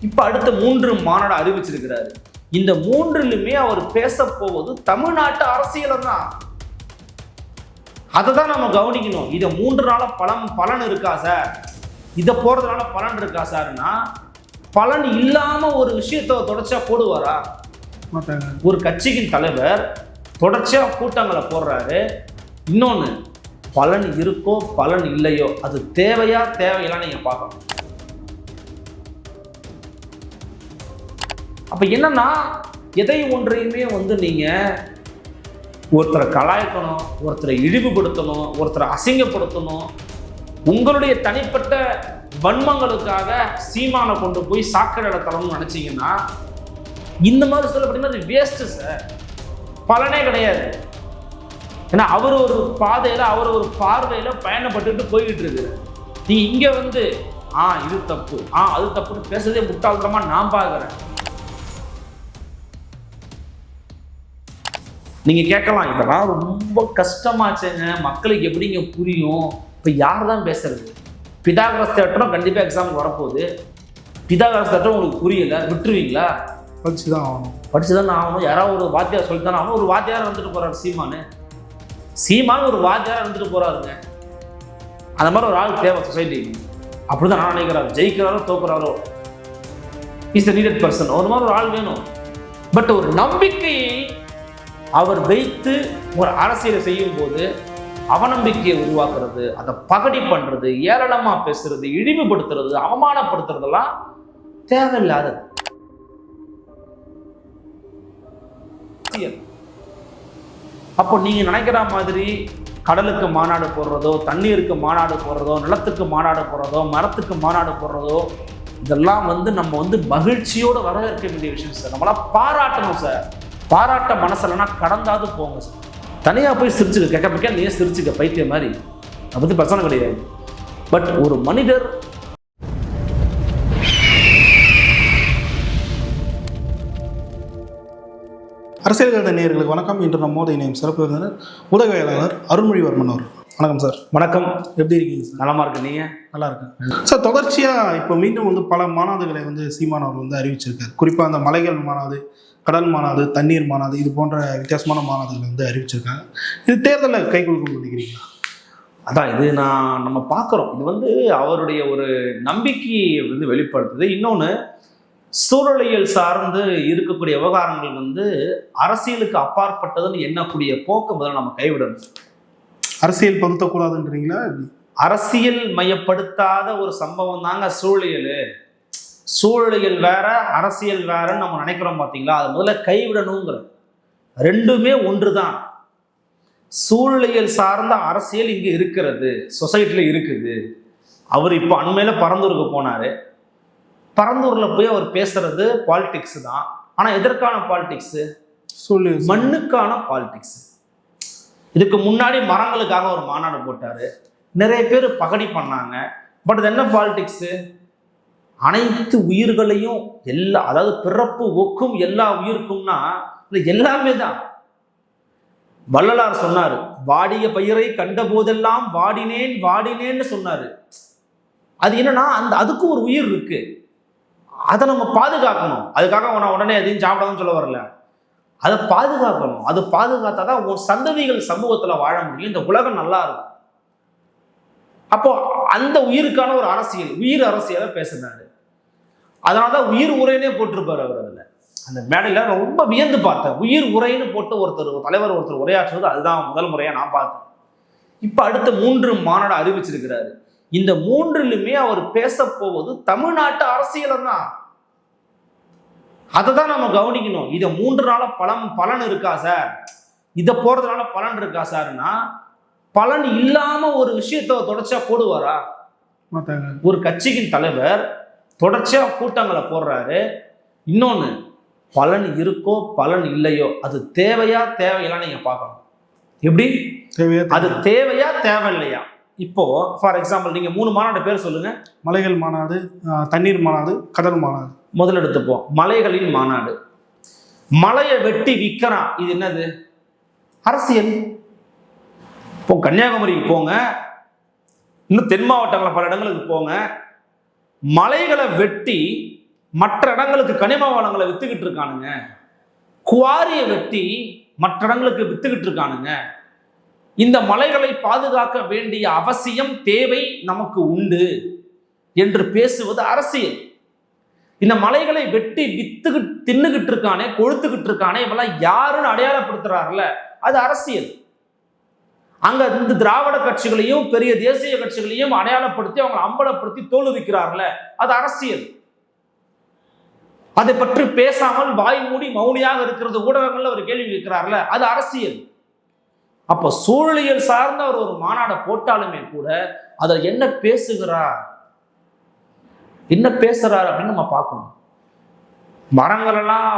இப்ப அடுத்த மூன்று மாநாடு அறிவிச்சிருக்கிறாரு. இந்த மூன்றிலுமே அவர் பேச போவது தமிழ்நாட்டு அரசியலை தான். அதை தான் நம்ம கவனிக்கணும். இதை மூன்று நாள பலன் பலன் இருக்கா சார்? இதை போறதுனால பலன் இருக்கா சார்னா பலன் இல்லாம ஒரு விஷயத்தை தொடர்ச்சியா போடுவாரா? ஒரு கட்சியின் தலைவர் தொடர்ச்சியா கூட்டங்களை போடுறாரு. இன்னொன்று பலன் இருக்கோ பலன் இல்லையோ அது தேவையா தேவையில்லாம் நீங்க பார்க்கணும். அப்போ என்னென்னா எதை ஒன்றையுமே வந்து நீங்கள் ஒருத்தரை கலாய்க்கணும் ஒருத்தரை இழிவுபடுத்தணும் ஒருத்தரை அசிங்கப்படுத்தணும் உங்களுடைய தனிப்பட்ட வன்மங்களுக்காக சீமானை கொண்டு போய் சாக்கடை தரணும்னு நினச்சிங்கன்னா இந்த மாதிரி சொல்ல பார்த்தீங்கன்னா அது வேஸ்ட்டு சார் பலனே கிடையாது. ஏன்னா அவர் ஒரு பாதையில் அவர் ஒரு பார்வையில் பயணப்பட்டுட்டு போய்கிட்டு இருக்கு நீ இங்கே வந்து ஆ இது தப்பு. ஆ அது தப்புன்னு பேசுறதே முட்டாள்தனமாக நான் பார்க்குறேன். நீங்க கேட்கலாம் இதெல்லாம் ரொம்ப கஷ்டமாச்சுங்க. மக்களுக்கு எப்படிங்க புரியும்? இப்போ யார் தான் பேசுறது? பிதாகரஸ் தேட்டரும் கண்டிப்பாக எக்ஸாமுக்கு வரப்போகுது. பிதாகரஸ் தேட்டரும் உங்களுக்கு புரியல விட்டுருவீங்களா? படிச்சு தான் ஆகணும். படிச்சு தானே ஆகணும். யாராவது ஒரு வாத்தியார் சொல்லி தானே ஆகணும். ஒரு வாத்தியார் வந்துட்டு போறாரு சீமானு. சீமான் ஒரு வாத்தியார் வந்துட்டு போறாருங்க. அந்த மாதிரி ஒரு ஆள் தேவை சொசைட்டிக்கு அப்படிதான் நான் நினைக்கிறேன். ஜெயிக்கிறாரோ தோக்குறாரோ. இஸ் த நீடட் பர்சன் ஒரு மாதிரி ஒரு ஆள் வேணும். பட் ஒரு நம்பிக்கையை அவர் வைத்து ஒரு அரசியலை செய்யும் போது அவநம்பிக்கையை உருவாக்குறது அதை பகடி பண்ணுறது ஏளனமாக பேசுறது இழிவுபடுத்துறது அவமானப்படுத்துறதெல்லாம் தேவையில்லாதது. அப்போ நீங்க நினைக்கிற மாதிரி கடலுக்கு மாநாடு போடுறதோ தண்ணீருக்கு மாநாடு போடுறதோ நிலத்துக்கு மாநாடு போடுறதோ மரத்துக்கு மாநாடு போடுறதோ இதெல்லாம் வந்து நம்ம வந்து மகிழ்ச்சியோட வரவேற்க வேண்டிய விஷயம் சார். நம்மளாம் பாராட்டணும் சார். பாராட்ட மனசில்னா கடந்தாது போங்க சார். தனியாக போய் சிரிச்சுக்க கேட்க பக்க நீ சிரிச்சுக்க பைத்தியம் மாதிரி. அதை பற்றி பிரச்சனை கிடையாது. பட் ஒரு மனிதர் அரசியல் கருத வணக்கம். இன்று நம்மோடு இணையம் சிறப்பு விருந்தினர் ஊடகவியலாளர் அருள்மொழிவர்மன் அவர் வணக்கம் சார். வணக்கம். எப்படி இருக்கீங்க சார்? நலமா இருக்கு நீங்க? நல்லா இருக்கு சார் தொடர்ச்சியாக இப்போ மீண்டும் வந்து பல மாநாடுகளை வந்து சீமான் அவர் வந்து அறிவிச்சிருக்காரு. குறிப்பாக அந்த மலைகள் மாநாடு கடல் மாநாடு தண்ணீர் மாநாடு இது போன்ற வித்தியாசமான மாநாடுகளை வந்து அறிவிச்சிருக்காங்க. இது தேர்தலில் கை கொடுக்கும் நினைக்கிறீங்களா? அதான் இது நான் நம்ம பார்க்குறோம். இது வந்து அவருடைய ஒரு நம்பிக்கையை வந்து வெளிப்படுத்துது. இன்னொன்று சூழலியல் சார்ந்து இருக்கக்கூடிய விவகாரங்கள் வந்து அரசியலுக்கு அப்பாற்பட்டதுன்னு எண்ணக்கூடிய போக்கு முதல்ல நம்ம கைவிடணும். அரசியல் பகுத்தக்கூடாதுன்றீங்களா எப்படி? அரசியல் மையப்படுத்தாத ஒரு சம்பவம் தாங்க சூழலியல் சூழலியல் வேற அரசியல் வேறன்னு நம்ம நினைக்கிறோம் பார்த்தீங்களா அது முதல்ல கைவிடணுங்கிற. ரெண்டுமே ஒன்று தான் சூழலியல் சார்ந்த அரசியல் இங்கே இருக்கிறது. சொசைட்டியில் இருக்குது. அவர் இப்போ அண்மையில் பரந்தூருக்கு போனார். பரந்தூரில் போய் அவர் பேசுறது பாலிடிக்ஸ் தான். ஆனால் எதற்கான பாலிடிக்ஸு? மண்ணுக்கான பாலிடிக்ஸ். இதுக்கு முன்னாடி மரங்களுக்காக ஒரு மாநாடு போட்டார். நிறைய பேர் பகடி பண்ணாங்க. பட் இது என்ன பாலிடிக்ஸு அனைத்து உயிர்களையும் எல்லா அதாவது பிறப்பு ஒக்கும் எல்லா உயிருக்கும்னா இது எல்லாமே தான். வள்ளலார் சொன்னார் வாடிய பயிரை கண்ட போதெல்லாம் வாடினேன் வாடினேன்னு சொன்னார். அது என்னன்னா அந்த அதுக்கும் ஒரு உயிர் இருக்கு. அதை நம்ம பாதுகாக்கணும். அதுக்காக உன உடனே எதையும் சாப்பிடாதுன்னு சொல்ல வரல. அதை பாதுகாக்கணும். அது பாதுகாத்தா தான் உன் சந்ததிகள் சமூகத்தில் வாழ முடியும். இந்த உலகம் நல்லா இருக்கும். அப்போ அந்த உயிருக்கான ஒரு அரசியல் உயிர் அரசியலை பேசுனாரு. அதனால தான் உயிர் உரைனே போட்டிருப்பாரு அவர் அதில். அந்த மேடையில் நான் ரொம்ப வியந்து பார்த்தேன். உயிர் உரைன்னு போட்டு ஒருத்தர் தலைவர் ஒருத்தர் உரையாற்றுவது அதுதான் முதல் முறையாக நான் பார்த்தேன். இப்போ அடுத்த மூன்று மாநாடு அறிவிச்சிருக்கிறாரு. இந்த மூன்றிலுமே அவர் பேச போவது தமிழ்நாட்டு அரசியலை தான் அதை தான் நம்ம கவனிக்கணும். இதை மூன்று நாள பலன் பலன் இருக்கா சார்? இதை போறதுனால பலன் இருக்கா சார்னா பலன் இல்லாம ஒரு விஷயத்த தொடர்ச்சியா போடுவாரா? ஒரு கட்சியின் தலைவர் தொடர்ச்சியா கூட்டங்களை போடுறாரு. இன்னொன்னு பலன் இருக்கோ பலன் இல்லையோ அது தேவையா தேவையில்லாம் நீங்க பார்க்கணும். எப்படி? அது தேவையா தேவையில்லையா? இப்போ ஃபார் எக்ஸாம்பிள் நீங்க மூணு மாநாடு பேர் சொல்லுங்க. மலைகள் மாநாடு தண்ணீர் மாநாடு கடல் மாநாடு. முதல்ல எடுத்துப்போம். மலைகளின் மாநாடு. மலையை வெட்டி விற்கிறான் இது என்னது? அரசியல். இப்போ கன்னியாகுமரிக்கு போங்க. இன்னும் தென் மாவட்டங்களில் பல இடங்களுக்கு போங்க. மலைகளை வெட்டி மற்ற இடங்களுக்கு கனிம வளங்களை வித்துக்கிட்டு இருக்கானுங்க. குவாரியை வெட்டி மற்ற இடங்களுக்கு வித்துக்கிட்டு இருக்கானுங்க. இந்த மலைகளை பாதுகாக்க வேண்டிய அவசியம் தேவை நமக்கு உண்டு என்று பேசுவது அரசியல். இந்த மலைகளை வெட்டி வித்துக்கிட்டு தின்னுகிட்டு இருக்கானே கொழுத்துக்கிட்டு இருக்கானே இவெல்லாம் யாருன்னு அடையாளப்படுத்துறாருல அது அரசியல். அங்க இந்த திராவிட கட்சிகளையும் பெரிய தேசிய கட்சிகளையும் அடையாளப்படுத்தி அவங்களை அம்பலப்படுத்தி தோலுவிக்கிறார்ல அது அரசியல். அதை பற்றி பேசாமல் வாய் மூடி மௌனியாக இருக்கிறது ஊடகங்கள்ல ஒரு கேள்வி கேட்கிறார்ல அது அரசியல். அப்ப சூழலியல் சார்ந்த அவர் ஒரு மாநாடை போட்டாலுமே கூட அதில் என்ன பேசுகிறார்? என்ன பேசுறாரு அப்படின்னு நம்ம பார்க்கணும். மரங்கள் எல்லாம்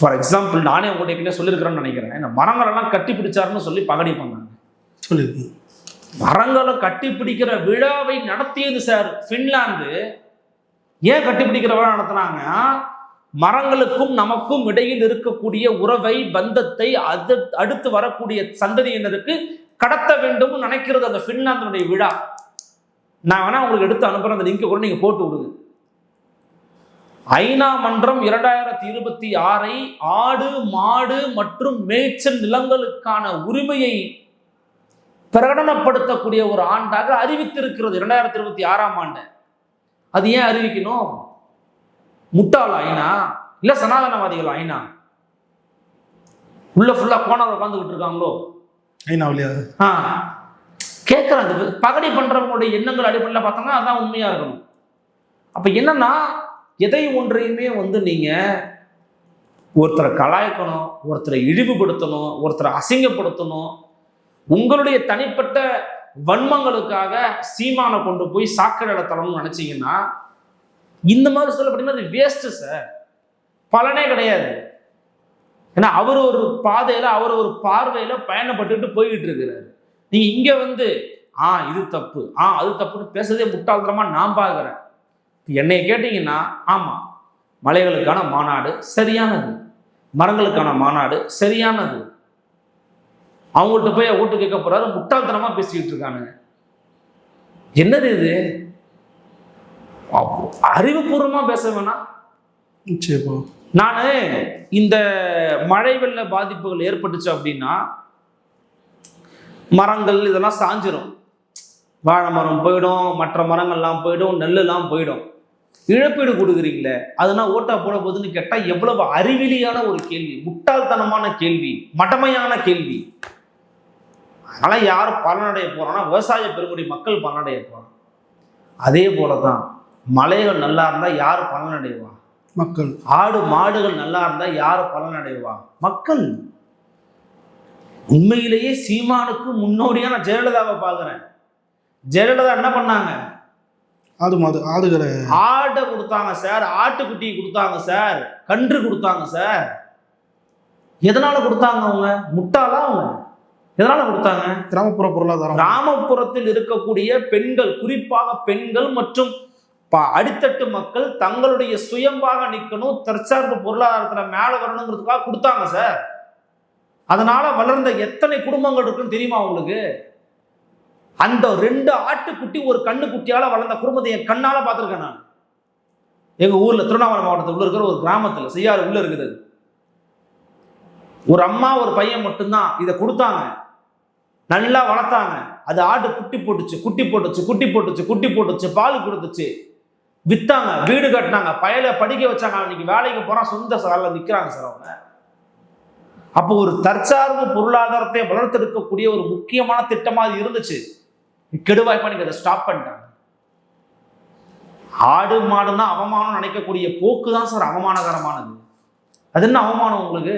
ஃபார் எக்ஸாம்பிள் நானே உங்கள்கிட்ட சொல்லியிருக்கிறேன்னு நினைக்கிறேன். இந்த மரங்கள் எல்லாம் கட்டி பிடிச்சாருன்னு சொல்லி பகடி பண்ணாங்க. சொல்லியிருக்கீங்க மரங்களை கட்டி பிடிக்கிற விழாவை நடத்தியது சார் பின்லாந்து ஏன் கட்டி பிடிக்கிற விழா நடத்துனாங்க? மரங்களுக்கும் நமக்கும் இடையில் இருக்கக்கூடிய உறவை பந்தத்தை அது அடுத்து வரக்கூடிய சந்ததியினருக்கு கடத்த வேண்டும் நினைக்கிறது அந்த ஃபின்லாந்தினுடைய விழா. நான் வேணா உங்களுக்கு எடுத்து அனுப்புறேன் அந்த லிங்கை கூட நீங்க போட்டு விடுங்க. ஐநா மன்றம் இரண்டாயிரத்தி இருபத்தி ஆறை ஆடு மாடு மற்றும் மேய்ச்சல் நிலங்களுக்கான உரிமையை பிரகடனப்படுத்தக்கூடிய ஒரு ஆண்டாக அறிவித்திருக்கிறது இரண்டாயிரத்தி இருபத்தி ஆறாம் ஆண்டு. அது ஏன் அறிவிக்கணும்? முட்டாள் ஐநா இல்ல சனாதனவாதிகள் ஐநா உள்ள ஃபுல்லா கோணர் உட்காந்துக்கிட்டு இருக்காங்களோ? ஐநாவிலையா ஆ. கேட்குறாங்க பகடி பண்றவங்களுடைய எண்ணங்கள் அடிப்படையில் பார்த்தோம்னா அதான் உண்மையா இருக்கணும். அப்ப என்னன்னா எதை ஒன்றையுமே வந்து நீங்க ஒருத்தரை கலாய்க்கணும் ஒருத்தரை இழிவுபடுத்தணும் ஒருத்தரை அசிங்கப்படுத்தணும் உங்களுடைய தனிப்பட்ட வன்மங்களுக்காக சீமானை கொண்டு போய் சாக்கடை தரணும்னு நினைச்சீங்கன்னா இந்த மாதிரி சொல்லப்பட்டீங்கன்னா அது வேஸ்ட்டு சார் பலனே கிடையாது. ஏன்னா அவர் ஒரு பாதையில் அவர் ஒரு பார்வையில் பயணப்பட்டுட்டு போய்கிட்டு இருக்கிறாரு. நீங்கள் இங்கே வந்து ஆ இது தப்பு. ஆ அது தப்புன்னு பேசுறதே முட்டாள்தனமாக நான் பார்க்குறேன். என்னை கேட்டிங்கன்னா ஆமாம் மலைகளுக்கான மாநாடு சரியானது. மரங்களுக்கான மாநாடு சரியானது. அவங்கள்ட்ட போய் ஓட்டு கேட்க போறாரு முட்டாள்தனமா பேசிக்கிட்டு இருக்கானுங்க. என்னது இது? அப்போ அறிவுபூர்வமா பேச வேணாம் நிச்சயமா. நான் இந்த மழை வெள்ள பாதிப்புகள் ஏற்பட்டுச்சு அப்படின்னா மரங்கள் இதெல்லாம் சாஞ்சிரும். வாழை மரம் போயிடும் மற்ற மரங்கள்லாம் போயிடும் நெல்லுலாம் போயிடும். இழப்பீடு கொடுக்குறீங்களே அதெல்லாம் ஓட்டா போட போகுதுன்னு கேட்டால் எவ்வளவு அறிவிலியான ஒரு கேள்வி முட்டாள்தனமான கேள்வி மடமையான கேள்வி. அதனால யார் பலனடைய போறான்னா விவசாய பெருங்குடி மக்கள் பலனடைய போறான் அதே போல தான் மலைகள் நல்லா இருந்தால் யார் பலனடைவா மக்கள். ஆடு மாடுகள் நல்லா இருந்தா யார் பலனடைவா மக்கள். உண்மையிலேயே சீமானுக்கு முன்னோடியா நான் ஜெயலலிதாவை பார்க்குறேன். ஜெயலலிதா என்ன பண்ணாங்க? ஆடு மாடு ஆடுகளை. ஆடை கொடுத்தாங்க சார் ஆட்டுக்குட்டி கொடுத்தாங்க சார் கன்று கொடுத்தாங்க சார். எதனால கொடுத்தாங்க அவங்க? முட்டாளா அவங்க? எதனால கொடுத்தாங்க? கிராமப்புற பொருளாதாரம். கிராமப்புறத்தில் இருக்கக்கூடிய பெண்கள் குறிப்பாக பெண்கள் மற்றும் அடித்தட்டு மக்கள் தங்களுடைய சுயம்பாக நிற்கணும் தற்சார்பு பொருளாதாரத்தில் மேலே வரணுங்கிறதுக்காக கொடுத்தாங்க சார். அதனால வளர்ந்த எத்தனை குடும்பங்கள் இருக்குன்னு தெரியுமா உங்களுக்கு? அந்த ரெண்டு ஆட்டுக்குட்டி ஒரு கண்ணுக்குட்டியால வளர்ந்த குடும்பத்தை என் கண்ணால் பார்த்துருக்கேன் நான். எங்கள் ஊரில் திருவண்ணாமலை மாவட்டத்தில் உள்ள இருக்கிற ஒரு கிராமத்தில் செய்யாறு உள்ள இருக்குது ஒரு அம்மா ஒரு பையன் மட்டும்தான் இதை கொடுத்தாங்க. நல்லா வளர்த்தாங்க. அது ஆடு குட்டி போட்டுச்சு குட்டி போட்டுச்சு குட்டி போட்டுச்சு குட்டி போட்டுச்சு பால் கொடுத்துச்சு. வித்தாங்க வீடு கட்டினாங்க பயலை படிக்க வச்சாங்க இன்னைக்கு வேலைக்கு போறான் சொந்த சாரில் நிற்கிறாங்க சார் அவங்க. அப்போ ஒரு தற்சார்பு பொருளாதாரத்தை வளர்த்தெடுக்கக்கூடிய ஒரு முக்கியமான திட்டமாக அது இருந்துச்சு. கெடுவாய்ப்பா நீங்க அதை ஸ்டாப் பண்ணிட்டாங்க. ஆடு மாடுன்னா அவமானம் நினைக்கக்கூடிய போக்கு தான் சார் அவமானகரமானது. அது என்ன அவமானம் உங்களுக்கு?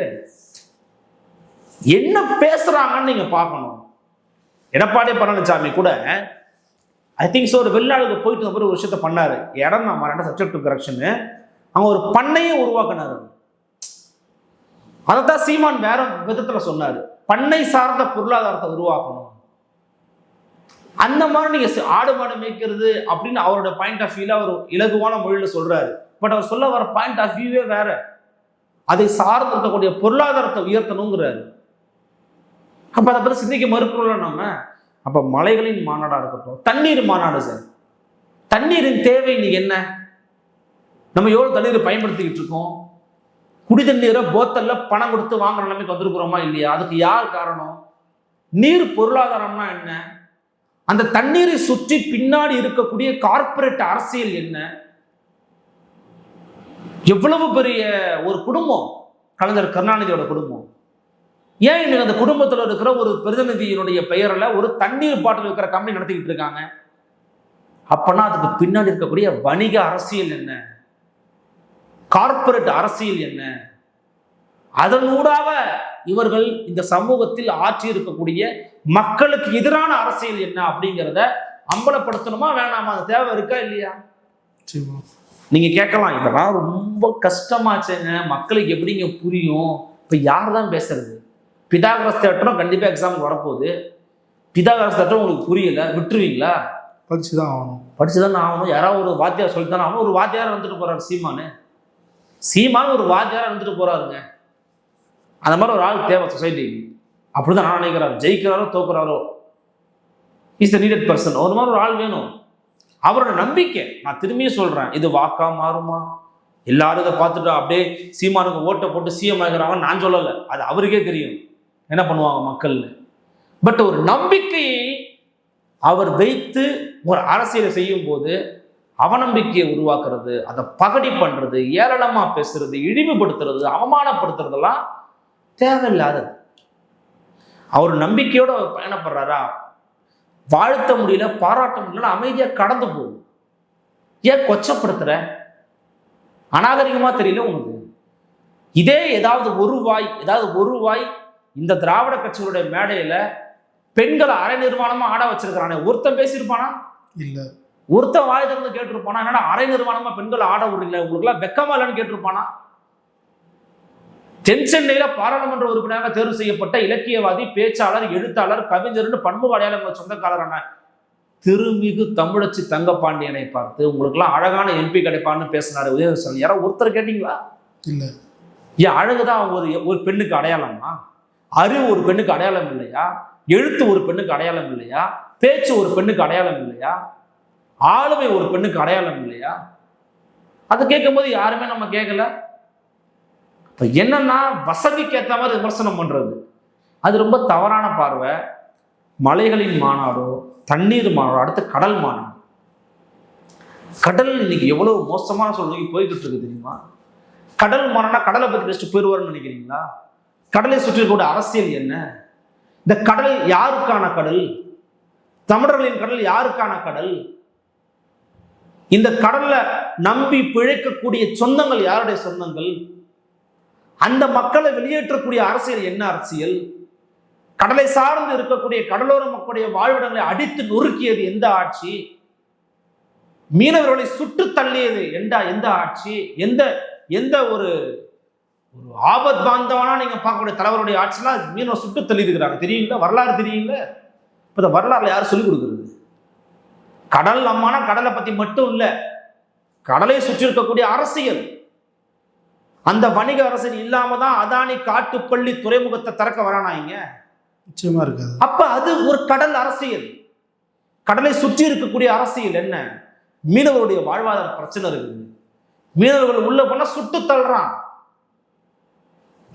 என்ன பேசுறாங்கன்னு நீங்க பார்க்கணும். எடப்பாடி பழனிசாமி கூட ஐ திங்க் ஸோ ஒரு வெளிநாடுக்கு போயிட்டு வந்த ஒரு விஷயத்த பண்ணார். இடம் நான் மறந்த சப்ஜெக்ட் டு கரெக்ஷனு அவங்க ஒரு பண்ணையே அதை அதைத்தான் சீமான் வேற விதத்தில் சொன்னார். பண்ணை சார்ந்த பொருளாதாரத்தை உருவாக்கணும். அந்த மாதிரி நீங்கள் ஆடு மாடு மேய்க்கிறது அப்படின்னு அவரோட பாயிண்ட் ஆஃப் வியூவில் அவர் இலகுவான மொழியில் சொல்கிறாரு பட் அவர் சொல்ல வர பாயிண்ட் ஆஃப் வியூவே வேற. அதை சார்ந்து இருக்கக்கூடிய பொருளாதாரத்தை உயர்த்தணுங்கிறாரு. அப்போ அதை பற்றி சிந்திக்க மறுக்கிறோம்ல நம்ம அப்போ மலைகளின் மாநாடாக இருக்கட்டும் தண்ணீர் மாநாடு சார். தண்ணீரின் தேவை இன்னைக்கு என்ன? நம்ம எவ்வளோ தண்ணீரை பயன்படுத்திக்கிட்டு இருக்கோம்? குடி தண்ணீரை போத்தல்ல பணம் கொடுத்து வாங்குற நிலைமைக்கு வந்திருக்கிறோமா இல்லையா? அதுக்கு யார் காரணம்? நீர் பொருளாதாரம்னா என்ன? அந்த தண்ணீரை சுற்றி பின்னாடி இருக்கக்கூடிய கார்ப்பரேட் அரசியல் என்ன? எவ்வளவு பெரிய ஒரு குடும்பம்? கலைஞர் கருணாநிதியோட குடும்பம். ஏன் இன்னைக்கு அந்த குடும்பத்தில் இருக்கிற ஒரு பிரதிநிதியினுடைய பெயரில் ஒரு தண்ணீர் பாட்டில் இருக்கிற கம்பெனி நடத்திக்கிட்டு இருக்காங்க? அப்பனா அதுக்கு பின்னாடி இருக்கக்கூடிய வணிக அரசியல் என்ன? கார்ப்பரேட் அரசியல் என்ன? அதனூடாக இவர்கள் இந்த சமூகத்தில் ஆட்சி இருக்கக்கூடிய மக்களுக்கு எதிரான அரசியல் என்ன அப்படிங்கிறத அம்பலப்படுத்தணுமா வேணாமா? அது தேவை இருக்கா இல்லையா? நீங்க கேட்கலாம் இதெல்லாம் ரொம்ப கஷ்டமாச்சுங்க. மக்களுக்கு எப்படிங்க புரியும்? இப்ப யார் தான் பேசுறது? பிதாகரஸ் தேட்டரும் கண்டிப்பா எக்ஸாமுக்கு வரப்போகுது. பிதாகரஸ் தேட்டரும் உங்களுக்கு புரியல விட்டுருவீங்களா? படிச்சு தான் ஆகணும். படிச்சுதானே ஆகணும். யாராவது ஒரு வாத்தியார் சொல்லித்தானே ஆகணும் ஒரு வாத்தியார் வந்துட்டு போறாரு சீமானு. சீமான் ஒரு வாத்தியாரா வந்துட்டு போறாருங்க. அந்த மாதிரி ஒரு ஆள் தேவை சொசைட்டிக்கு அப்படிதான் நான் நினைக்கிறாரு ஜெயிக்கிறாரோ தோக்குறாரோ. இஸ் த நீடட் பர்சன் ஒரு மாதிரி ஒரு ஆள் வேணும். அவரோட நம்பிக்கை. நான் திரும்பியும் சொல்றேன் இது வாக்கா மாறுமா? எல்லாரும் இதை பார்த்துட்டு அப்படியே சீமானுக்கு ஓட்டை போட்டு சிஎம் ஆகிறாங்க நான் சொல்லலை. அது அவருக்கே தெரியும். என்ன பண்ணுவாங்க மக்கள்னு? பட் ஒரு நம்பிக்கையை அவர் வைத்து ஒரு அரசியலை செய்யும் போது அவநம்பிக்கையை உருவாக்குறது அதை பகடி பண்ணுறது ஏளனமாக பேசுறது இழிவுபடுத்துறது அவமானப்படுத்துறதெல்லாம் தேவையில்லாதது. அவர் நம்பிக்கையோட அவர் பயணப்படுறாரா வாழ்த்த முடியல பாராட்ட முடியல அமைதியாக கடந்து போகும் ஏன் கொச்சப்படுத்துற? அநாகரிகமாக தெரியல உனக்கு இதே ஏதாவது ஒரு வாய் ஏதாவது ஒரு வாய் இந்த திராவிட கட்சிகளுடைய மேடையில பெண்களை அரை நிர்வாணமா ஆட வச்சிருக்கிறானே. ஒருத்தன் பேசியிருப்பானா? இல்ல. ஒருத்தன் வாய் திறந்து கேட்டிருப்பானா? என்னடா அரை நிர்வாணமா பெண்களை ஆட விடுறீங்களா? உங்களுக்கு எல்லாம் வெக்கமா இல்லைன்னு கேட்டிருப்பானா? தென் சென்னையில பாராளுமன்ற உறுப்பினராக தேர்வு செய்யப்பட்ட இலக்கியவாதி பேச்சாளர் எழுத்தாளர் கவிஞர்னு பன்முக அடையாளங்கள் சொந்தக்காரரான திருமிகு தமிழச்சி தங்கப்பாண்டியனை பார்த்து உங்களுக்கெல்லாம் அழகான எம்பி கிடைப்பான்னு பேசினாரு உதயநிதி யாரோ ஒருத்தர் கேட்டீங்களா? இல்ல. ஏன் அழகுதான் ஒரு ஒரு பெண்ணுக்கு அடையாளமா? அறிவு ஒரு பெண்ணுக்கு அடையாளம் இல்லையா? எழுத்து ஒரு பெண்ணுக்கு அடையாளம் இல்லையா? பேச்சு ஒரு பெண்ணுக்கு அடையாளம் இல்லையா? ஆளுமை ஒரு பெண்ணுக்கு அடையாளம் இல்லையா? அதை கேட்கும்போது யாருமே நம்ம கேட்கல. இப்ப என்னன்னா வசதிக்கு ஏற்ற மாதிரி விமர்சனம் பண்றது. அது ரொம்ப தவறான பார்வை. மலைகளின் மாநாடோ தண்ணீர் மாநாடோ அடுத்து கடல் மாநாடு. கடல் இன்னைக்கு எவ்வளவு மோசமான சூழ்நிலைக்கு போய்கிட்டு இருக்கு தெரியுமா? கடல் மாநாடா கடலை பத்தி பேசிட்டு போயிடுவார்னு நினைக்கிறீங்களா? கடலை சுற்றி அரசியல் என்ன? இந்த கடல் யாருக்கான கடல்? தமிழர்களின் கடல் யாருக்கான கடல்? இந்த கடல்ல நம்பி பிழைக்கக்கூடிய சொந்தங்கள் யாருடைய சொந்தங்கள்? அந்த மக்களை வெளியேற்றக்கூடிய அரசியல் என்ன அரசியல்? கடலை சார்ந்து இருக்கக்கூடிய கடலோர மக்களுடைய வாழ்விடங்களை அடித்து நொறுக்கியது எந்த ஆட்சி? மீனவர்களை சுட்டு தள்ளியது எந்த எந்த ஆட்சி? எந்த எந்த ஒரு ஒரு ஆபத் பாந்தவனா நீங்க பார்க்கக்கூடிய தலைவருடைய ஆட்சிலாம் மீனவ சுட்டு தள்ளி இருக்கிறாங்க தெரியுங்களா? வரலாறு தெரியுங்களா? இப்ப இந்த வரலாறுல யார் சொல்லிக் கொடுக்குறது? கடல் அம்மானா கடலை பத்தி மட்டும் இல்ல. கடலை சுற்றி இருக்கக்கூடிய அரசியல். அந்த வணிக அரசியல் இல்லாம தான் அதானி காட்டுப்பள்ளி துறைமுகத்தை திறக்க வரானாங்க நிச்சயமா இருக்காது. அப்ப அது ஒரு கடல் அரசியல். கடலை சுற்றி இருக்கக்கூடிய அரசியல் என்ன? மீனவருடைய வாழ்வாதார பிரச்சனை இருக்குது. மீனவர்கள் உள்ள போனா சுட்டு தள்ளுறான்.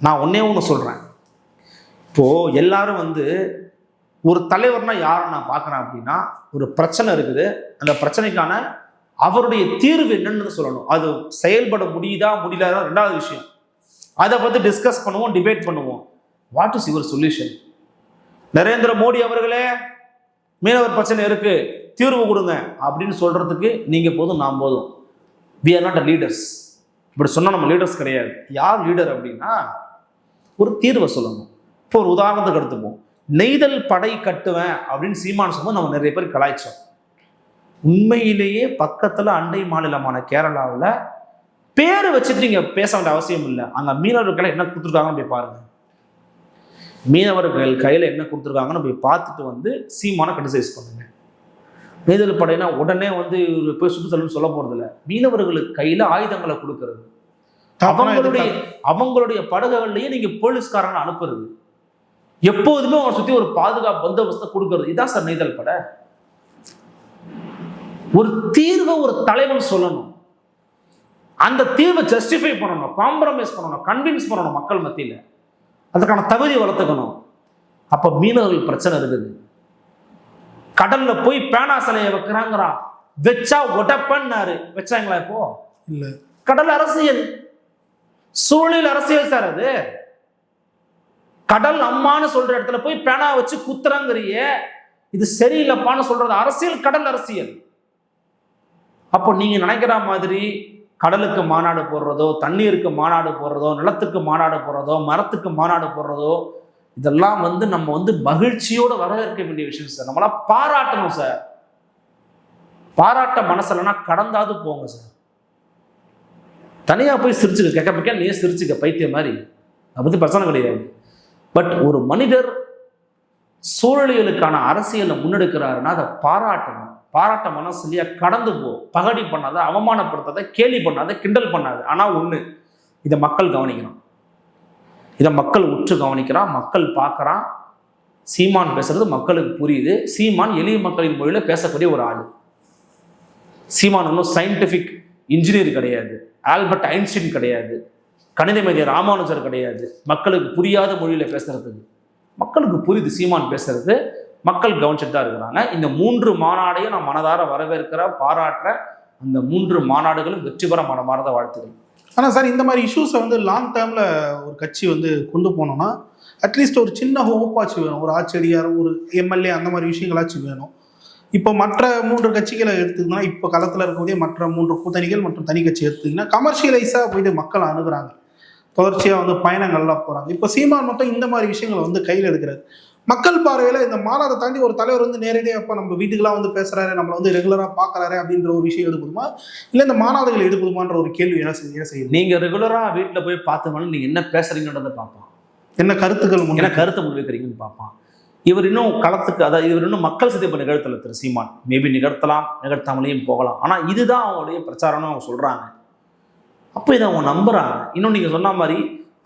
நான் ஒன்றே ஒன்று சொல்கிறேன் இப்போது எல்லாரும் வந்து ஒரு தலைவர்னா யாரை நான் பார்க்குறேன் அப்படின்னா ஒரு பிரச்சனை இருக்குது. அந்த பிரச்சனைக்கான அவருடைய தீர்வு என்னன்னு சொல்லணும். அது செயல்பட முடியுதா முடியல ரெண்டாவது விஷயம். அதை பற்றி டிஸ்கஸ் பண்ணுவோம் டிபேட் பண்ணுவோம். What is your solution Narendra Modi அவர்களே மீனவர் பிரச்சனை இருக்கு தீர்வு கொடுங்க அப்படின்னு சொல்றதுக்கு நீங்க போதும் நான் போதும். We are not a leaders இப்படி சொன்னால் நம்ம லீடர்ஸ் கிடையாது. யார் லீடர் அப்படின்னா ஒரு தீர்வை சொல்லணும். இப்போ ஒரு உதாரணத்துக்கு எடுத்துப்போம். நெய்தல் படை கட்டுவேன் அப்படின்னு சீமான் சொல்லும்போது நம்ம நிறைய பேர் கலாய்ச்சோம். உண்மையிலேயே பக்கத்தில் அண்டை மாநிலமான கேரளாவில் பேரை வச்சுட்டு நீங்கள் பேச வேண்டிய அவசியம் இல்லை. அங்கே மீனவர்களை என்ன கொடுத்துருக்காங்கன்னு போய் பாருங்க. மீனவர்கள் கையில் என்ன கொடுத்துருக்காங்கன்னு போய் பார்த்துட்டு வந்து சீமான கிரிட்டிசைஸ் பண்ணுங்க. நெய்தல் படைனா உடனே வந்து போய் சுட்டுத்தள்ளுன்னு சொல்ல போகிறதில்ல மீனவர்களுக்கு கையில் ஆயுதங்களை கொடுக்கறது. அவங்களுடைய அவங்களுடைய படகுகள்லயே நீங்க போலீஸ்காரனை அனுப்புறது. எப்போதுமே அவனை சுத்தி ஒரு பாதுகாப்பு பந்தோபஸ்தை கொடுக்கறது. இதான் சார் நெய்தல் படை. ஒரு தீர்வை ஒரு தலைவன் சொல்லணும். அந்த தீர்வை ஜஸ்டிஃபை பண்ணணும். காம்ப்ரமைஸ் பண்ணணும். கன்வின்ஸ் பண்ணணும் மக்கள் மத்தியில். அதுக்கான தகுதி வளர்த்துக்கணும். அப்போ மீனவர்கள் பிரச்சனை இருக்குது. கடல்ல போய் பேனா சிலையை வைக்கிறாங்கிறான். வச்சா உடப்பன்னாரு வச்சாங்களா இப்போ? இல்ல. கடல் அரசியல். சூழல் அரசியல் சார் அது. கடல் அம்மான்னு சொல்ற இடத்துல போய் பேனா வச்சு குத்துறங்கிறிய இது சரியில்லைப்பான்னு சொல்றது அரசியல் கடல் அரசியல். அப்போ நீங்க நினைக்கிற மாதிரி கடலுக்கு மாநாடு போடுறதோ தண்ணீருக்கு மாநாடு போடுறதோ நிலத்துக்கு மாநாடு போடுறதோ மரத்துக்கு மாநாடு போடுறதோ இதெல்லாம் வந்து நம்ம வந்து மகிழ்ச்சியோட வரவேற்க வேண்டிய விஷயம் சார். நம்மளாம் பாராட்டணும் சார். பாராட்ட மனசுலனா கடந்தாவது போங்க சார். தனியாக போய் சிரிச்சுக்க கேட்க பக்கம் நீ சிரிச்சுக்க பைத்தியம் மாதிரி. அதை பற்றி பிரச்சனை கிடையாது. பட் ஒரு மனிதர் சூழலியலுக்கான அரசியலை முன்னெடுக்கிறாருன்னா அதை பாராட்டணும். பாராட்ட மனசுலையா கடந்து போ. பகடி பண்ணாத அவமானப்படுத்தாத கேலி பண்ணாத கிண்டல் பண்ணாது. ஆனால் ஒன்று இதை மக்கள் கவனிக்கணும். இதை மக்கள் உற்று கவனிக்கிறான் மக்கள் பார்க்குறான். சீமான் பேசுறது மக்களுக்கு புரியுது. சீமான் எளிய மக்களின் மொழியில் பேசக்கூடிய ஒரு ஆள். சீமான் ஒன்றும் சயின்டிஃபிக் இன்ஜினியர் கிடையாது. ஆல்பர்ட் ஐன்ஸ்டீன் கிடையாது. கணித மேஜர் ராமானுஜர் கிடையாது. மக்களுக்கு புரியாத மொழியில் பேசுறதுக்கு மக்களுக்கு புரியுது சீமான் பேசுறது. மக்கள் கவனிச்சுட்டு தான் இருக்கிறாங்க. இந்த மூன்று மாநாடையும் நான் மனதார வரவேற்கிறேன் பாராட்டுறேன். அந்த மூன்று மாநாடுகளும் வெற்றி பெற மனமார்ந்த வாழ்த்துக்கள். ஆனால் சார் இந்த மாதிரி இஷ்யூஸை வந்து லாங் டேர்மில் ஒரு கட்சி வந்து கொண்டு போனோம்னா அட்லீஸ்ட் ஒரு சின்ன ஹோப்பாச்சு வேணும். ஒரு ஆச்சரியார் ஒரு எம்எல்ஏ அந்த மாதிரி விஷயங்களாச்சும் வேணும். இப்போ மற்ற மூன்று கட்சிகளை எடுத்துக்கிட்டோம்னா இப்போ களத்தில் இருக்கக்கூடிய மற்ற மூன்று கூட்டணிகள் மற்றும் தனி கட்சி எடுத்துக்கிங்கன்னா கமர்ஷியலைஸாக போயிட்டு மக்கள் அணுகுறாங்க. தொடர்ச்சியாக வந்து பயணங்கள்லாம் போகிறாங்க இப்போ சீமான் மட்டும் இந்த மாதிரி விஷயங்களை வந்து கையில் எடுக்கிறாரு. மக்கள் பார்வையில் இந்த மாநாட்டை தாண்டி ஒரு தலைவர் வந்து நேரடியாக இப்போ நம்ம வீட்டுக்கெல்லாம் வந்து பேசுறாரு நம்மளை வந்து ரெகுலராக பார்க்குறாரு அப்படின்ற ஒரு விஷயம் எடுக்கணுமா? இல்லை இந்த மாநாடுகள் எடுக்கணுமான்ற ஒரு கேள்வி என்ன செய்ய என்ன செய்யுது நீங்க ரெகுலரா வீட்டில் போய் பார்த்தோம்னா நீங்க என்ன பேசுறீங்கன்றதை பார்ப்பான் என்ன கருத்துக்கள் என்ன கருத்தை முன்வைக்கிறீங்கன்னு பார்ப்பான் இவர் இன்னும் களத்துக்கு அதாவது இவர் இன்னும் மக்கள் சந்திப்பு நிகழ்த்தல திரு சீமான். மேபி நிகழ்த்தலாம் நிகழ்த்தாமலேயும் போகலாம். ஆனால் இதுதான் அவங்களுடைய பிரச்சாரம்னு அவங்க சொல்றாங்க. அப்போ இதை அவங்க நம்புறாங்க. இன்னும் நீங்க சொன்ன மாதிரி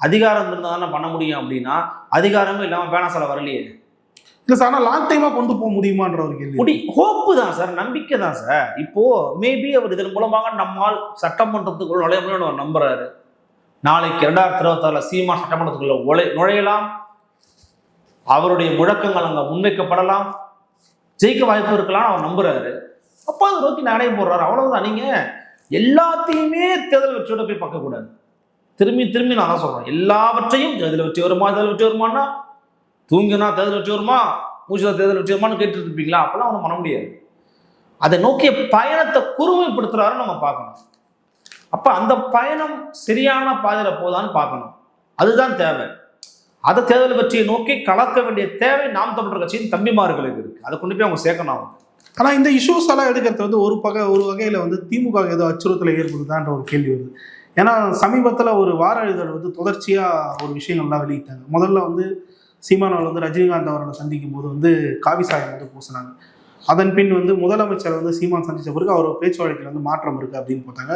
அதிகாரம் இருந்தால் தானே பண்ண முடியும் அப்படின்னா அதிகாரமே இல்லாமல் பேனா சில வரலையே. இல்லை சார் ஆனால் லாங் டைமாக கொண்டு போக முடியுமான்ற ஒரு கேள்வி. முடி ஹோப்பு தான் சார் நம்பிக்கை தான் சார். இப்போ மேபி அவர் இதன் மூலமாக நம்மால் சட்டமன்றத்துக்குள் நுழைய முடியும்னு அவர் நம்புறாரு. நாளைக்கு இரண்டாயிரத்தி இருபத்தாறுல சீமா சட்டமன்றத்துக்குள்ள உழை நுழையலாம். அவருடைய முழக்கங்கள் அங்கே முன்வைக்கப்படலாம். ஜெயிக்க வாய்ப்பு இருக்கலாம்னு அவர் நம்புறாரு. அப்போ அதை நோக்கி நடைய போடுறாரு. அவ்வளவுதான். நீங்க எல்லாத்தையுமே தேர்தல் வெற்றியோட போய் பார்க்கக்கூடாது. திரும்பி திரும்பி நான் தான் சொல்றேன். எல்லாவற்றையும் தேர்தல் வெற்றி வருமா தேர்தல் வெற்றி வருமானா தூங்கினா தேர்தல் வெற்றி வருமா? மூச்சுல தேர்தல் வெற்றி வருமானு கேட்டுட்டு இருப்பீங்களா அப்பெல்லாம் அவங்க பண்ண முடியாது. அதை நோக்கிய பயணத்தை குறுமைப்படுத்துறாரு நம்ம பார்க்கணும். அப்ப அந்த பயணம் சரியான பாதையில போதான்னு பார்க்கணும். அதுதான் தேவை. அதை தேர்தல் வெற்றியை நோக்கி கலக்க வேண்டிய தேவை நாம் தமிழர் கட்சியின் தம்பிமார்களுக்கு இருக்கு. அதை கொண்டு போய் அவங்க சேர்க்கணும் அவங்க. ஆனால் இந்த இஷ்யூஸ் எல்லாம் எடுக்கிறது வந்து ஒரு பக ஒரு வகையில் வந்து திமுக ஏதோ அச்சுறுத்தலை ஏற்படுதான்ற ஒரு கேள்வி வருது. ஏன்னா சமீபத்தில் ஒரு வார இதழ் வந்து தொடர்ச்சியாக ஒரு விஷயங்கள்லாம் வெளியிட்டாங்க. முதல்ல வந்து சீமானவர் வந்து ரஜினிகாந்த் அவர்களை சந்திக்கும் போது வந்து காவி சாயம் வந்து பூசினாங்க. அதன் பின் வந்து முதலமைச்சர் வந்து சீமான் சந்தித்த பிறகு அவர் பேச்சுவார்த்தையில் வந்து மாற்றம் இருக்கு அப்படின்னு போட்டாங்க.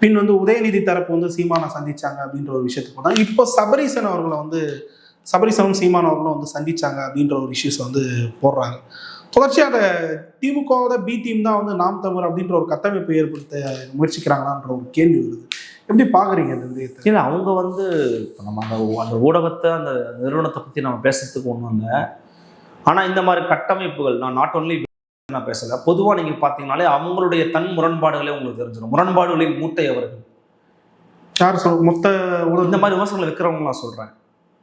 பின் வந்து உதயநிதி தரப்பு வந்து சீமானை சந்திச்சாங்க அப்படின்ற ஒரு விஷயத்துக்கு போட்டாங்க. இப்போ சபரீசன் அவர்களை வந்து சபரிசனும் சீமான் அவர்களும் வந்து சந்திச்சாங்க அப்படின்ற ஒரு இஷ்யூஸ் வந்து போடுறாங்க. தொடர்ச்சியாக அந்த திமுகவோட பி டீம் தான் வந்து நாம் தமிழ் அப்படின்ற ஒரு கட்டமைப்பை ஏற்படுத்த முயற்சிக்கிறாங்களான்ற ஒரு கேள்வி வருது. எப்படி பார்க்குறீங்க அந்த விஷயத்தை? இல்லை அவங்க வந்து இப்போ நம்ம அந்த அந்த ஊடகத்தை அந்த நிறுவனத்தை பற்றி நம்ம பேசுறதுக்கு ஒன்றும் இல்லை. ஆனால் இந்த மாதிரி கட்டமைப்புகள் நான் நாட் ஓன்லி நான் பேசலை. பொதுவாக நீங்கள் பார்த்தீங்கனாலே அவங்களுடைய தன் முரண்பாடுகளே உங்களுக்கு தெரிஞ்சிடும் முரண்பாடுகளின் மூட்டை அவர்கள் யார் சொல் மொத்த இந்த மாதிரி விமர்சனங்களை வைக்கிறவங்க நான் சொல்கிறேன்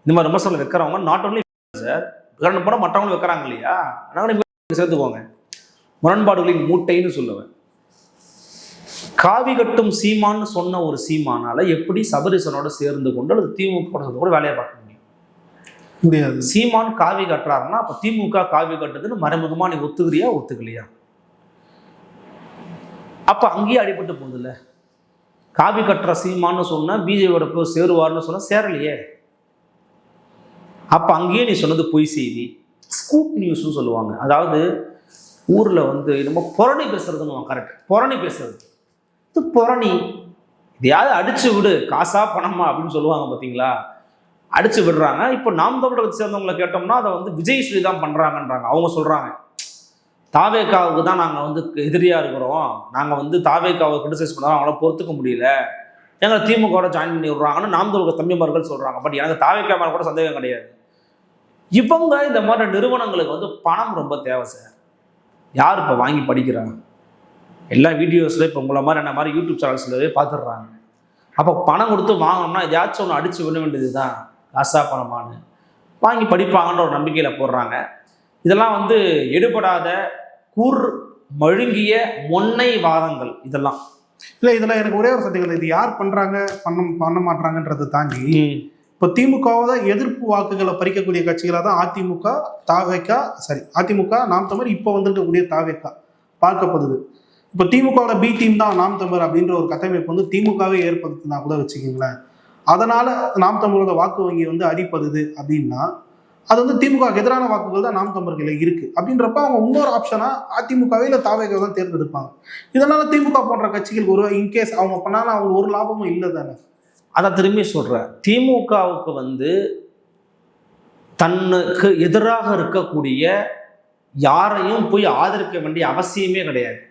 இந்த மாதிரி விமர்சனங்களை வைக்கிறவங்க நாட் ஒன்லி சார் கரண்ட் படம் மற்றவங்களும் வைக்கிறாங்க இல்லையா? அதனால நீங்க சேர்த்துக்கோங்க. முரண்பாடுகளின் மூட்டைன்னு சொல்லுவேன். காவி கட்டும் சீமான்னு சொன்ன ஒரு சீமானால எப்படி சபரிசனோட சேர்ந்து கொண்டு அல்லது திமுக கூட வேலையை பார்க்க முடியும்? முடியாது. சீமான் காவி கட்டுறாருன்னா அப்ப திமுக காவி கட்டுதுன்னு மறைமுகமா நீ ஒத்துக்கிறியா ஒத்துக்கலையா? அப்ப அங்கேயே அடிபட்டு போகுதுல்ல. காவி கட்டுற சீமான்னு சொன்னா பிஜேபியோட போய் சேருவார்னு சொன்னா சேரலையே. அப்ப அங்கேயே நீ சொன்னது பொய் செய்தி. ஸ்கூப் நியூஸ்னு சொல்லுவாங்க. அதாவது ஊர்ல வந்து நம்ம புரணி பேசுறதுன்னு கரெக்ட் புரணி பேசுறது. இது புரணி இதையாவது அடிச்சு விடு. காசா பணமா அப்படின்னு சொல்லுவாங்க பாத்தீங்களா? அடிச்சு விடுறாங்க. இப்போ நாம் தமிழகத்தை சேர்ந்தவங்களை கேட்டோம்னா அதை வந்து விஜய் ஸ்ரீ தான் பண்ணுறாங்கன்றாங்க அவங்க சொல்கிறாங்க தாவேக்காவுக்கு தான் நாங்கள் வந்து எதிரியாக இருக்கிறோம். நாங்கள் வந்து தாவேக்காவை கிரிட்டிசைஸ் பண்ணாலும் அவங்கள பொறுத்துக்க முடியல. எங்களை திமுக ஜாயின் பண்ணி விடுறாங்கன்னு நாம் தமிழக தம்பிமார்கள் சொல்கிறாங்க பட் எனக்கு தாவேக்கா மேலே கூட சந்தேகம் கிடையாது. இவங்க இந்த மாதிரி நிறுவனங்களுக்கு வந்து பணம் ரொம்ப தேவை சார் யார் இப்போ வாங்கி படிக்கிறாங்க எல்லா வீடியோஸில் இப்போ உங்களை மாதிரி என்ன மாதிரி யூடியூப் சேனல்ஸ்லவே பார்த்துடுறாங்க. அப்போ பணம் கொடுத்து வாங்கணும்னா எதாச்சும் ஒன்று அடித்து விட வேண்டியது தான் காசா பணமானு வாங்கி படிப்பாங்கன்ற ஒரு நம்பிக்கையில் போடுறாங்க. இதெல்லாம் வந்து எடுபடாத கூர் மழுங்கிய மொன்னை வாதங்கள் இதெல்லாம். இல்ல இதுல எனக்கு ஒரே ஒரு சந்தேகம் இது யார் பண்றாங்க பண்ண பண்ண மாட்டாங்கன்றதை தாண்டி இப்போ திமுகவை தான் எதிர்ப்பு வாக்குகளை பறிக்கக்கூடிய கட்சிகளாக தான் அதிமுக தாவேக்கா சரி அதிமுக நாம் தமிழ் இப்போ வந்திருக்கக்கூடிய தாவேக்கா பார்க்கப்படுது இப்போ திமுகவோட பி டீம் தான் நாம் தமிழர் அப்படின்ற ஒரு கட்டமைப்பு வந்து திமுகவே ஏற்படுத்தினா கூட வச்சுக்கோங்களேன். அதனால நாம் தமிழரோட வாக்கு வங்கி வந்து அடிப்படுது அப்படின்னா அது வந்து திமுக எதிரான வாக்குகள் தான் நாம் தமிழர்கள் இருக்கு. அப்படின்றப்ப அவங்க இன்னொரு ஆப்ஷனா அதிமுகவே இல்லை தாவேக்கா தான் தேர்ந்தெடுப்பாங்க. இதனால திமுக போன்ற கட்சிகளுக்கு ஒரு இன்கேஸ் அவங்க பண்ணாலும் அவங்க ஒரு லாபமும் இல்லை தானே? அதான் திரும்பி சொல்கிறேன் திமுகவுக்கு வந்து தன்னுக்கு எதிராக இருக்கக்கூடிய யாரையும் போய் ஆதரிக்க வேண்டிய அவசியமே கிடையாது.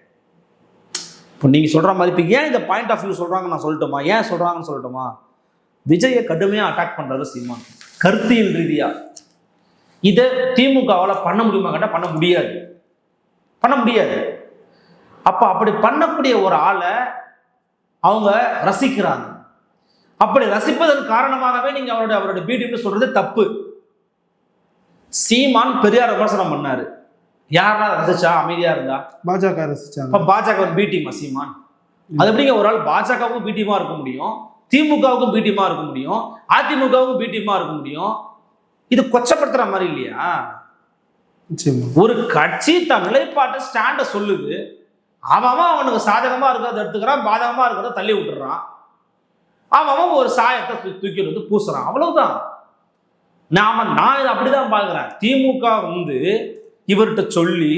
இப்போ நீங்கள் சொல்கிற மாதிரி இப்போ ஏன் இந்த பாயிண்ட் ஆஃப் வியூ சொல்கிறாங்க நான் சொல்லட்டுமா? ஏன் சொல்கிறாங்கன்னு சொல்லட்டுமா? விஜயை கடுமையாக அட்டாக் பண்ணுறாரு சீமான். கருத்தியல் ரீதியாக இதை திமுகவால் பண்ண முடியுமா கேட்டால் பண்ண முடியாது. பண்ண முடியாது. அப்போ அப்படி பண்ணக்கூடிய ஒரு ஆளை அவங்க ரசிக்கிறாங்க. அப்படி ரசிப்பதன் காரணமாகவே நீங்க அவருடைய அவருடைய பீடின்னு சொல்றது தப்பு. சீமான் பெரியார் விமர்சனம் பண்ணாரு. யாரா ரசிச்சா அமைதியா இருந்தா? பாஜக இப்ப பாஜக பி டீமா சீமான்? அது எப்படிங்க ஒரு ஆள் பாஜகவுக்கும் பி டீமா இருக்க முடியும்? திமுகவுக்கும் பி டீமா இருக்க முடியும் அதிமுகவுக்கும் பி டீமா இருக்க முடியும். இது கொச்சப்படுத்துற மாதிரி இல்லையா? ஒரு கட்சி தன் நிலைப்பாட்டை ஸ்டாண்ட சொல்லுது. அவன் அவன் அவனுக்கு சாதகமா இருக்கிறத எடுத்துக்கிறான் பாதகமா இருக்கிறத தள்ளி விட்டுறான். அவன் ஒரு சாயத்தை தூக்கிட்டு வந்து பூசுறான். அவ்வளவுதான். நாம நான் அப்படிதான் பார்க்கிறேன். திமுக வந்து இவர்கிட்ட சொல்லி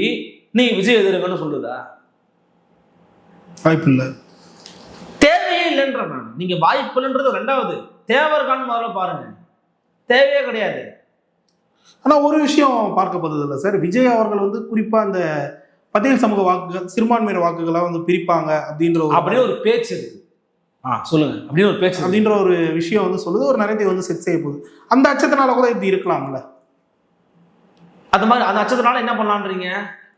நீ விஜய் எதிர்க்கன்னு சொல்லுதா? வாய்ப்பு இல்லை தேவையே இல்லைன்ற நான். நீங்க வாய்ப்பு இல்லைன்றது ரெண்டாவது. தேவை இருக்கான்னு முதல்ல பாருங்க. தேவையே கிடையாது. ஆனா ஒரு விஷயம் பார்க்கப்படுது இல்லை சார். விஜய் அவர்கள் வந்து குறிப்பா இந்த பட்டியல் சமூக வாக்குகள் சிறுபான்மையினர் வாக்குகளா வந்து பிரிப்பாங்க அப்படின்ற ஒரு அப்படியே ஒரு பேச்சு இருக்கு ஆ சொல்லுங்க. அப்படின்னு ஒரு பேச்சு. அப்படின்ற ஒரு விஷயம் வந்து சொல்லுது. ஒரு நிறைய வந்து செட் செய்ய போகுது. அந்த அச்சத்தினால கூட இப்படி இருக்கலாம்ல? அது மாதிரி அந்த அச்சத்தினால என்ன பண்ணலான்றீங்க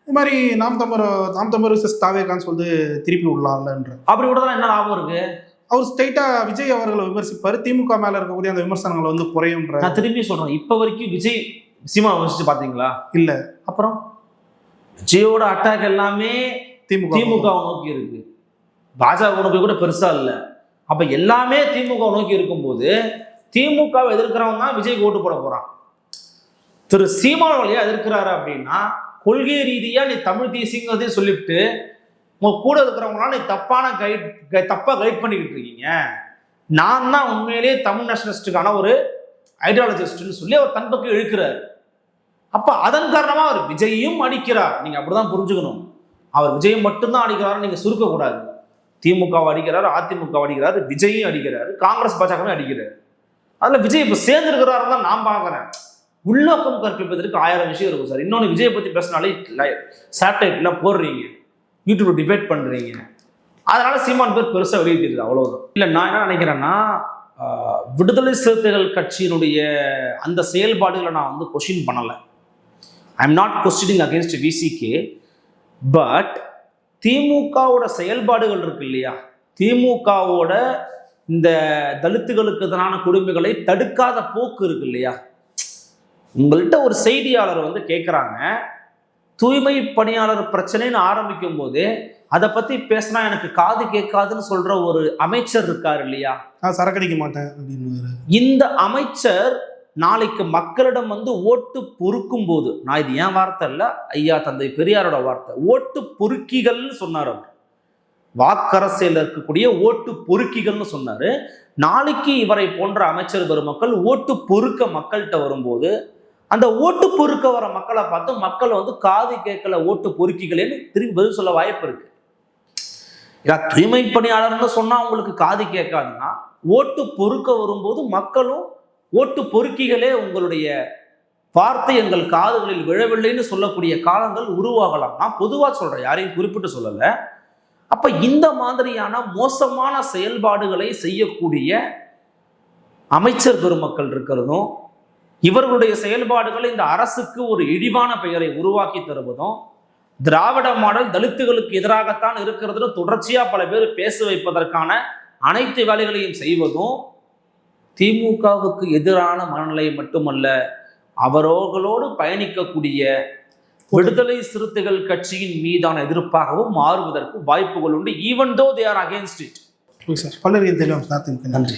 இது மாதிரி நாம் தமிழ் நாம் தமிழ் விசஸ் தாவேக்கான்னு சொல்லிட்டு திருப்பி விடலாம்லன்ற. அப்படி விடுறதுல என்ன லாபம் இருக்கு? அவர் ஸ்ட்ரைட்டா விஜய் அவர்களை விமர்சிப்பாரு. திமுக மேல இருக்கக்கூடிய அந்த விமர்சனங்களை வந்து குறையும்ன்ற. நான் திரும்பி சொல்றேன். இப்ப வரைக்கும் விஜய் சினிமா விமர்சிச்சு பாத்தீங்களா? இல்ல. அப்புறம்? விஜயோட அட்டாக் எல்லாமே திமுக திமுக நோக்கி. இருக்கு. பாஜக நோக்கி கூட பெருசா இல்ல. அப்ப எல்லாமே திமுக நோக்கி இருக்கும்போது திமுக வை எதிர்க்கிறவன் தான் விஜய்க்கு ஓட்டு போட போறான். திரு சீமான் வழியா எதிர்க்கிறாரு அப்படின்னா கொள்கை ரீதியாக நீ தமிழ் தேசியங்கிறதையும் சொல்லிவிட்டு உங்க கூட இருக்கிறவங்களாம் நீ தப்பான கைட் தப்பாக கைட் பண்ணிக்கிட்டு இருக்கீங்க. நான் தான் உண்மையிலேயே தமிழ் நேஷனலிஸ்டுக்கான ஒரு ஐடியாலஜிஸ்ட்னு சொல்லி அவர் தன் பக்கம் இழுக்கிறார். அப்போ அதன் காரணமாக அவர் விஜயையும் அடிக்கிறார். அப்படி தான் புரிஞ்சுக்கணும். அவர் விஜயம் மட்டும்தான் அடிக்கிறாரு நீங்கள் சுருக்கக்கூடாது. திமுக அடிக்கிறாரு அதிமுக அடிக்கிறாரு விஜயும் அடிக்கிறாரு காங்கிரஸ் பாஜகவும் அடிக்கிறாரு. அதில் விஜய் இப்போ சேர்ந்துருக்கிறாருன்னு தான் நான் பார்க்குறேன் உள்நோக்கம் கற்பிப்பதற்கு ஆயிரம் விஷயம் இருக்கும் சார். இன்னொன்று விஜயை பற்றி பேசினாலே சேட்டலைட்லாம் போடுறீங்க. யூடியூப்ல டிபேட் பண்ணுறீங்க அதனால சீமான் பேர் பெருசாக வெளியே தெரியுது அவ்வளவுதான். இல்லை நான் என்ன நினைக்கிறேன்னா விடுதலை சிறுத்தைகள் கட்சியினுடைய அந்த செயல்பாடுகளை நான் வந்து கொஷின் பண்ணலை. I am not questioning against VCK but திமுகவோட செயல்பாடுகள் இருக்கு இல்லையா? திமுகவோட இந்த தலித்துகளுக்கு எதிரான கொடுமைகளை தடுக்காத போக்கு இருக்கு இல்லையா? உங்கள்கிட்ட ஒரு செய்தியாளர் வந்து கேட்குறாங்க தூய்மை பணியாளர் பிரச்சனைன்னு ஆரம்பிக்கும் போது அதை பத்தி பேசினா எனக்கு காது கேட்காதுன்னு சொல்ற ஒரு அமைச்சர் இருக்கார் இல்லையா? நான் சரக்கடிக்க மாட்டேன் அப்படின்னு இந்த அமைச்சர் நாளைக்கு மக்களிடம் வந்து ஓட்டு பொறுக்கும் போது நான் இது ஏன் வார்த்தை இல்ல ஐயா தந்தை பெரியாரோட வார்த்தை. ஓட்டு பொறுக்கிகள்னு சொன்னார் அவர். வாக்கரசியல் இருக்கக்கூடிய ஓட்டு பொறுக்கிகள்னு சொன்னாரு. நாளைக்கு இவரை போன்ற அமைச்சர் பெருமக்கள் ஓட்டு பொறுக்க மக்கள்கிட்ட வரும்போது அந்த ஓட்டு பொறுக்க வர மக்களை பார்த்து மக்கள் வந்து காது கேட்கல ஓட்டு பொறுக்கிகளேன்னு திரும்பி பதில் சொல்ல வாய்ப்பு இருக்கு. ஏன்னா தூய்மை பணியாளர்னு சொன்னா உங்களுக்கு காது கேட்காதுன்னா ஓட்டு பொறுக்க வரும்போது மக்களும் ஓட்டு பொறுக்கிகளே உங்களுடைய வார்த்தை எங்கள் காதுகளில் விழவில்லைன்னு சொல்லக்கூடிய காலங்கள் உருவாகலாம். நான் பொதுவாக சொல்றேன் யாரையும் குறிப்பிட்டு சொல்லலை. அப்ப இந்த மாதிரியான மோசமான செயல்பாடுகளை செய்யக்கூடிய அமைச்சர் பெருமக்கள் இருக்கிறதும் இவர்களுடைய செயல்பாடுகள் இந்த அரசுக்கு ஒரு இழிவான பெயரை உருவாக்கி தருவதும் திராவிட மாடல் தலித்துகளுக்கு எதிராகத்தான் இருக்கிறதுன்னு தொடர்ச்சியா பல பேர் பேச வைப்பதற்கான அனைத்து வேலைகளையும் செய்வதும் திமுகவுக்கு எதிரான மனநிலை மட்டுமல்ல அவர்களோடு பயணிக்கக்கூடிய விடுதலை சிறுத்தைகள் கட்சியின் மீதான எதிர்ப்பாகவும் மாறுவதற்கு வாய்ப்புகள் உண்டு. Even though they are against it sir. Sir நன்றி.